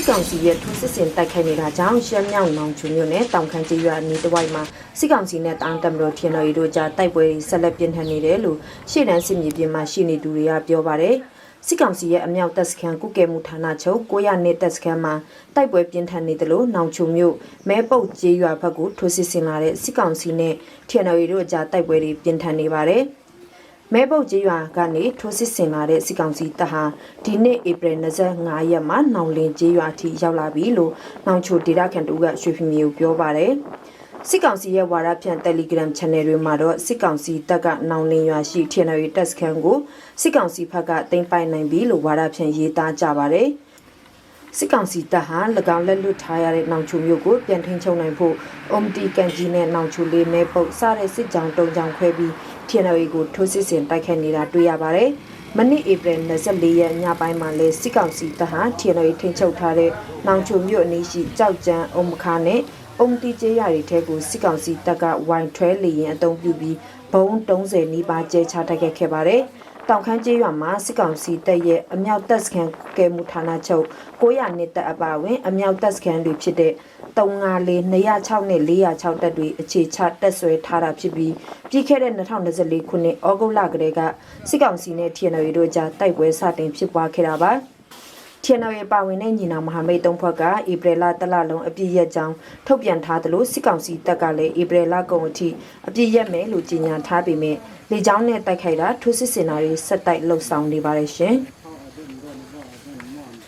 စစ်ကောင်စီရဲ့ထိုးစစ်ဆင်တိုက်ခိုက်နေတာကြောင့်ရှမ်းမြောက်နောင်ချုံမြို့နယ်တောင်ခမ်းကျေးရွာအနီးတစ်ဝိုက်မှာစစ်ကောင်စီနဲ့တောင်တမတော်ထင်တော်ရီတို့ကြားတိုက်ပွဲတွေဆက်လက်ပြင်းထန်နေတယ်လို့ရှေ့တန်းစစ်မြေပြင်မှာရှိနေသူတွေကပြောပါတယ်စစ်ကောင်စီရဲ့အမြောက်တပ်စခန်းကုကဲမှုဌာနချုပ်900နှစ်တပ်စခန်းမှာတိုက်ပွဲပြင်းထန်နေတယ်လို့နောင်ချုံမြို့မဲပုတ်ကျေးရွာဘက်ကိုထိုးစစ်ဆင်လာတဲ့စစ်ကောင်စီနဲ့ထင်တော်ရီတို့ကြားတိုက်ပွဲတွေပြင်းထန်နေပါတယ်။ မဲပုတ်ကြီးရွာကနေထိုးစစ်ဆင်လာတဲ့စစ်ကောင်စီတပ်ဟာဒီနေ့ဧပြီ25ရက်မှာနောင်လင်းကြီးရွာအထိရောက်လာပြီလို့နောင်ချိုဒေတာခန်တူကရွှေဖီမြေကိုပြောပါတယ်စစ်ကောင်စီရဲ့ဝါဒဖြန့် Telegram Channel တွေမှာတော့စစ်ကောင်စီတပ်ကနောင်လင်းရွာရှိထင်တော်ရီတပ်စခန်းကိုစစ်ကောင်စီဘက်ကတင်ပိုင်နိုင်ပြီလို့ဝါဒဖြန့်ရေးသားကြပါတယ်စစ်ကောင်စီတပ်ဟာ၎င်းလက်လွတ်ထားရတဲ့နောင်ချုံမျိုးကိုပြန်ထိန်ချုပ်နိုင်ဖို့အုံတီကန်ကြီးနဲ့နောင်ချုလေးမဲပုတ်စတဲ့စစ်ကြောင်းတုံကြောင်ခွဲပြီး ထင်တော်ရီကိုထိုးစစ်ဆင်တိုက်ခိုက်နေတာတွေ့ရပါတယ်။မနေ့ဧပြီ24ရက်ညပိုင်းမှာလဲစစ်ကောင်စီတပ်ဟာထင်တော်ရီထိန်ချုပ်ထားတဲ့နောင်ချုံမျိုးအနီးရှိကြောက်ကြံအုံမခါနဲ့အုံတီကျေးရတွေထဲကိုစစ်ကောင်စီတပ်ကဝိုင်ထွဲလေရင်အုံပြုပြီးဘုံ30နီးပါးကျဲချတိုက်ခိုက်ခဲ့ပါတယ်။တောင်ခမ်းကျေးရွာမှာစစ်ကောင်စီတပ်ရဲ့အမြောက်တပ်စခန်းကဲမှုဌာနချုပ်900နှစ်တပ်အပါအဝင်အမြောက်တပ်စခန်းတွေဖြစ်တဲ့ 354 206နဲ့406တပ်တွေအခြေချတပ်ဆွဲထားတာဖြစ်ပြီးပြီးခဲ့တဲ့2024ခုနှစ်ဩဂုတ်လကတည်းကစစ်ကောင်စီနဲ့ TNL တို့ကြားတိုက်ပွဲစတင်ဖြစ်ပွားခဲ့တာပါ။ TNL ရဲ့ပါဝင်တဲ့ညီနောင်မဟာမိတ်သုံးဖွဲ့ကဧပြီလတလလုံးအပြည့်ရက်ကြောင်းထုတ်ပြန်ထားသလိုစစ်ကောင်စီတပ်ကလည်းဧပြီလကုန်အထိအပြည့်ရက်မယ်လို့ကြေညာထားပေမဲ့လေကြောင်းနဲ့တိုက်ခိုက်တာထိုးစစ်စင်တာတွေဆက်တိုက်လှုပ်ဆောင်နေပါတယ်ရှင်။